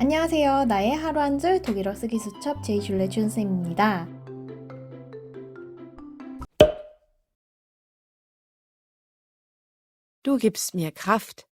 안녕하세요. 나의 하루 한 줄 독일어 쓰기 수첩 제이슐레 준쌤입니다. Du gibst mir Kraft.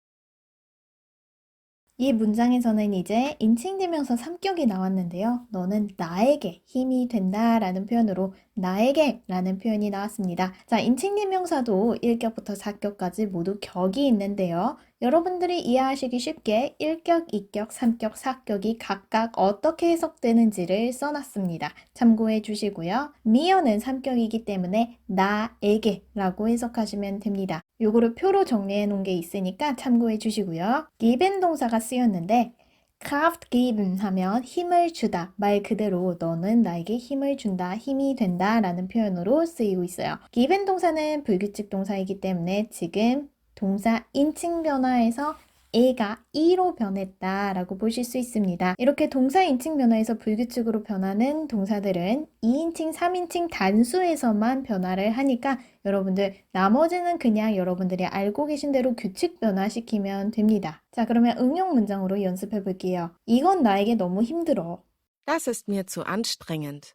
이 문장에서는 이제 인칭 대명사 3격이 나왔는데요. 너는 나에게 힘이 된다 라는 표현으로 나에게 라는 표현이 나왔습니다. 자, 인칭 대명사도 1격부터 4격까지 모두 격이 있는데요. 여러분들이 이해하시기 쉽게 1격, 2격, 3격, 4격이 각각 어떻게 해석되는지를 써놨습니다. 참고해 주시고요. 미어는 3격이기 때문에 나에게 라고 해석하시면 됩니다. 요거를 표로 정리해 놓은 게 있으니까 참고해 주시고요. given 동사가 쓰였는데 Kraft geben 하면 힘을 주다. 말 그대로 너는 나에게 힘을 준다, 힘이 된다 라는 표현으로 쓰이고 있어요. given 동사는 불규칙 동사이기 때문에 지금 동사 인칭 변화에서 A가 E로 변했다 라고 보실 수 있습니다. 이렇게 동사 인칭 변화에서 불규칙으로 변하는 동사들은 2인칭, 3인칭 단수에서만 변화를 하니까 여러분들 나머지는 그냥 여러분들이 알고 계신 대로 규칙 변화시키면 됩니다. 자, 그러면 응용 문장으로 연습해 볼게요. 이건 나에게 너무 힘들어. Das ist mir zu anstrengend.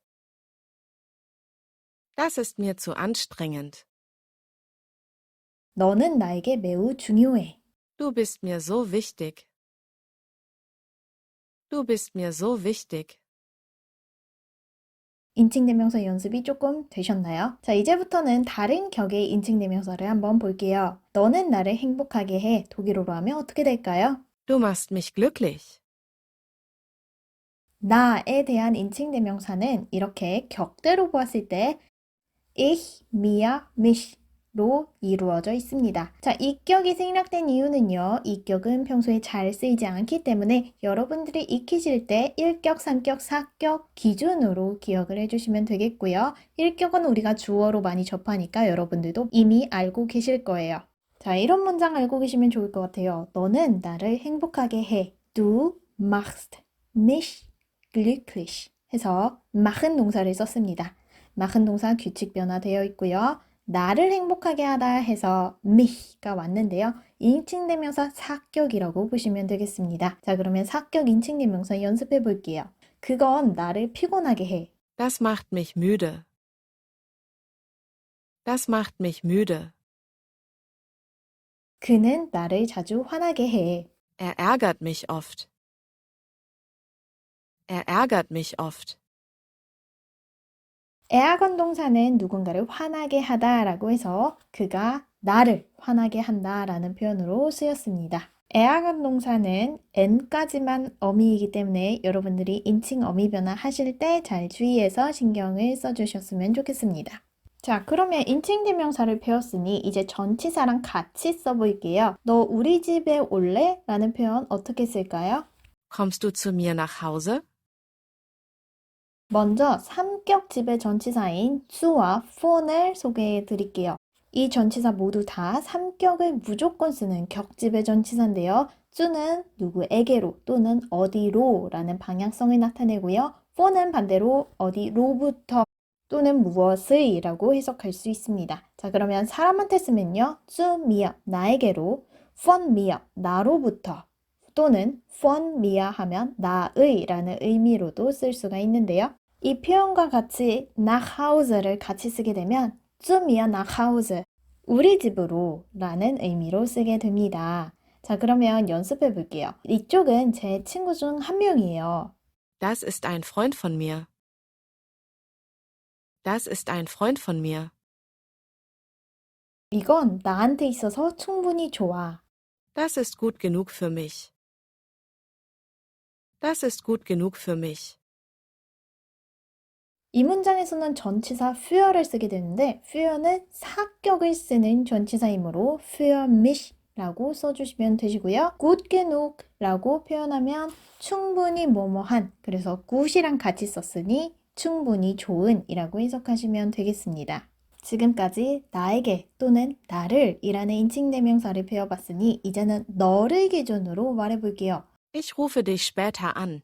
Das ist mir zu anstrengend. 너는 나에게 매우 중요해. Du bist mir so wichtig. Du bist mir so wichtig. 인칭대명사 연습이 조금 되셨나요? 자, 이제부터는 다른 격의 인칭대명사를 한번 볼게요. 너는 나를 행복하게 해. 독일어로 하면 어떻게 될까요? Du machst mich glücklich. 나에 대한 인칭대명사는 이렇게 격대로 보았을 때 ich, mir, mich 로 이루어져 있습니다. 자, 이 격이 생략된 이유는요. 이 격은 평소에 잘 쓰이지 않기 때문에 여러분들이 익히실 때 1격, 3격, 4격 기준으로 기억을 해주시면 되겠고요. 1격은 우리가 주어로 많이 접하니까 여러분들도 이미 알고 계실 거예요. 자, 이런 문장 알고 계시면 좋을 것 같아요. 너는 나를 행복하게 해. Du machst mich glücklich 해서 machen 동사를 썼습니다. machen 동사 규칙 변화되어 있고요. 나를 행복하게 하다 해서 mich가 왔는데요. 인칭 대명사 사격이라고 보시면 되겠습니다. 자, 그러면 사격 인칭 대명사 연습해 볼게요. 그건 나를 피곤하게 해. Das macht mich müde. Das macht mich müde. 그는 나를 자주 화나게 해. Er ärgert mich oft. Er ärgert mich oft. 에아건 동사는 누군가를 화나게 하다라고 해서 그가 나를 화나게 한다라는 표현으로 쓰였습니다. 에아건 동사는 n까지만 어미이기 때문에 여러분들이 인칭 어미 변화 하실 때 잘 주의해서 신경을 써주셨으면 좋겠습니다. 자, 그러면 인칭 대명사를 배웠으니 이제 전치사랑 같이 써볼게요. 너 우리 집에 올래? 라는 표현 어떻게 쓸까요? Kommst du zu mir nach Hause? 먼저 삼격 지배 전치사인 su와 phone을 소개해 드릴게요. 이 전치사 모두 다 삼격을 무조건 쓰는 격지배 전치사인데요. su는 누구에게로 또는 어디로 라는 방향성을 나타내고요. phone은 반대로 어디로부터 또는 무엇을 이라고 해석할 수 있습니다. 자, 그러면 사람한테 쓰면요. mir, 나에게로, mir, 나로부터, 또는 mir 하면 나의 라는 의미로도 쓸 수가 있는데요. 이 표현과 같이 nach Hause를 같이 쓰게 되면 zu mir nach Hause, 우리 집으로 라는 의미로 쓰게 됩니다. 자, 그러면 연습해 볼게요. 이쪽은 제 친구 중 한 명이에요. Das ist ein Freund von mir. Das ist ein Freund von mir. 이건 나한테 있어서 충분히 좋아. Das ist gut genug für mich. Das ist gut genug für mich. 이 문장에서는 전치사 für를 쓰게 되는데 für는 사격을 쓰는 전치사이므로 für mich 라고 써주시면 되시고요. gut genug 라고 표현하면 충분히 뭐뭐한 그래서 gut이랑 같이 썼으니 충분히 좋은 이라고 해석하시면 되겠습니다. 지금까지 나에게 또는 나를 이라는 인칭 대명사를 배워봤으니 이제는 너를 기준으로 말해볼게요. Ich rufe dich später an.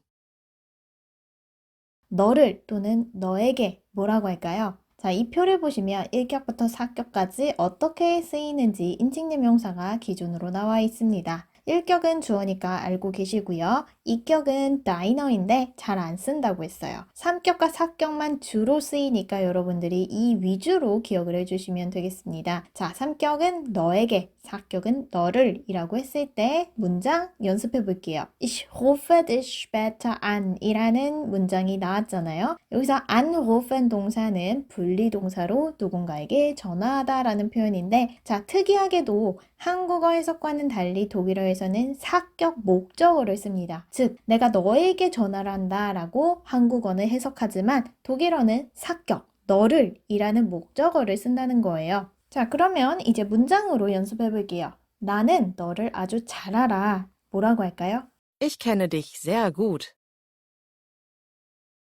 너를 또는 너에게 뭐라고 할까요? 자, 이 표를 보시면 1격부터 4격까지 어떻게 쓰이는지 인칭 대명사가 기준으로 나와 있습니다. 1격은 주어니까 알고 계시고요. 2격은 다이너인데 잘 안 쓴다고 했어요. 3격과 4격만 주로 쓰이니까 여러분들이 이 위주로 기억을 해주시면 되겠습니다. 자, 3격은 너에게, 4격은 너를 이라고 했을 때 문장 연습해 볼게요. Ich rufe dich später an 이라는 문장이 나왔잖아요. 여기서 anrufen 동사는 분리동사로 누군가에게 전화하다 라는 표현인데 자, 특이하게도 한국어 해석과는 달리 독일어 에서는 사격 목적어를 씁니다. 즉, 내가 너에게 전화를 한다 라고 한국어는 해석하지만 독일어는 사격, 너를 이라는 목적어를 쓴다는 거예요. 자, 그러면 이제 문장으로 연습해 볼게요. 나는 너를 아주 잘 알아. 뭐라고 할까요? Ich kenne dich sehr gut.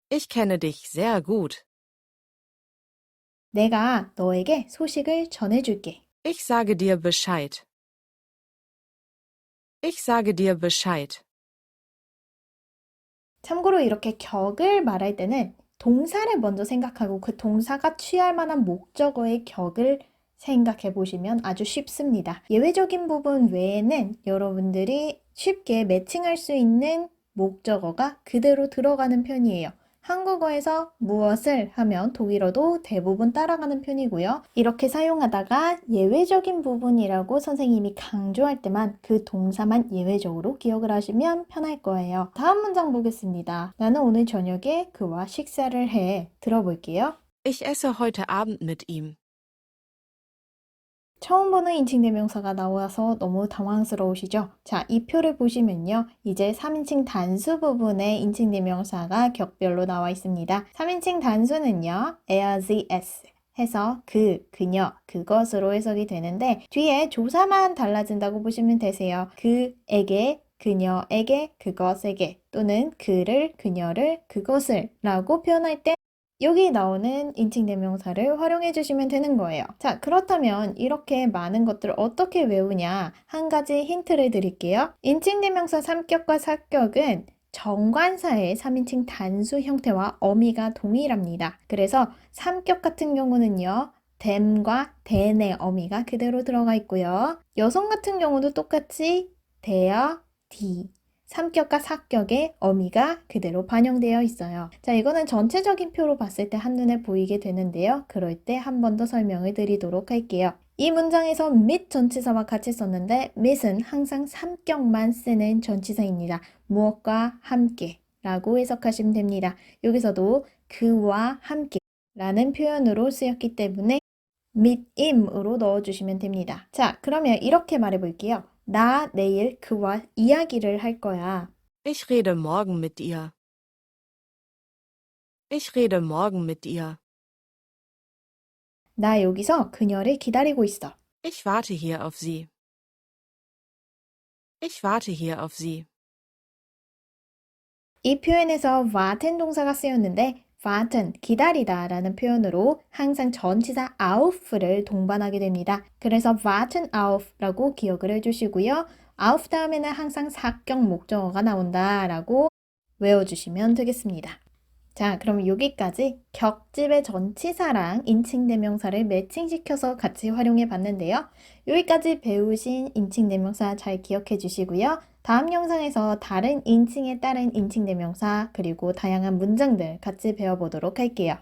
Ich kenne dich sehr gut. 내가 너에게 소식을 전해줄게. Ich sage dir Bescheid. Ich sage dir Bescheid. 참고로 이렇게 격을 말할 때는 동사를 먼저 생각하고 그 동사가 취할 만한 목적어의 격을 생각해 보시면 아주 쉽습니다. 예외적인 부분 외에는 여러분들이 쉽게 매칭할 수 있는 목적어가 그대로 들어가는 편이에요. 한국어에서 무엇을 하면 독일어도 대부분 따라가는 편이고요. 이렇게 사용하다가 예외적인 부분이라고 선생님이 강조할 때만 그 동사만 예외적으로 기억을 하시면 편할 거예요. 다음 문장 보겠습니다. 나는 오늘 저녁에 그와 식사를 해. 들어볼게요. Ich esse heute Abend mit ihm. 처음 보는 인칭 대명사가 나와서 너무 당황스러우시죠? 자, 이 표를 보시면요. 이제 3인칭 단수 부분에 인칭 대명사가 격별로 나와 있습니다. 3인칭 단수는요. sie, es 해서 그, 그녀, 그것으로 해석이 되는데 뒤에 조사만 달라진다고 보시면 되세요. 그에게, 그녀에게, 그것에게 또는 그를, 그녀를, 그것을 라고 표현할 때 여기 나오는 인칭 대명사를 활용해 주시면 되는 거예요. 자, 그렇다면 이렇게 많은 것들을 어떻게 외우냐? 한 가지 힌트를 드릴게요. 인칭 대명사 3격과 4격은 정관사의 3인칭 단수 형태와 어미가 동일합니다. 그래서 3격 같은 경우는요. 댐과 댄의 어미가 그대로 들어가 있고요. 여성 같은 경우도 똑같이 대어, 디, 3격과 4격의 어미가 그대로 반영되어 있어요. 자, 이거는 전체적인 표로 봤을 때 한눈에 보이게 되는데요. 그럴 때 한 번 더 설명을 드리도록 할게요. 이 문장에서 mit 전치사와 같이 썼는데 mit은 항상 3격만 쓰는 전치사입니다. 무엇과 함께 라고 해석하시면 됩니다. 여기서도 그와 함께 라는 표현으로 쓰였기 때문에 mit im으로 넣어주시면 됩니다. 자, 그러면 이렇게 말해 볼게요. 나 내일 그와 이야기를 할 거야. Ich rede morgen mit ihr. Ich rede morgen mit ihr. 나 여기서 그녀를 기다리고 있어. Ich warte hier auf sie. Ich warte hier auf sie. 이 표현에서 warten 동사가 쓰였는데 warten, 기다리다 라는 표현으로 항상 전치사 auf를 동반하게 됩니다. 그래서 warten auf 라고 기억을 해주시고요. auf 다음에는 항상 사격 목적어가 나온다 라고 외워주시면 되겠습니다. 자, 그럼 여기까지 격집의 전치사랑 인칭 대명사를 매칭시켜서 같이 활용해 봤는데요. 여기까지 배우신 인칭 대명사 잘 기억해 주시고요. 다음 영상에서 다른 인칭에 따른 인칭 대명사 그리고 다양한 문장들 같이 배워보도록 할게요.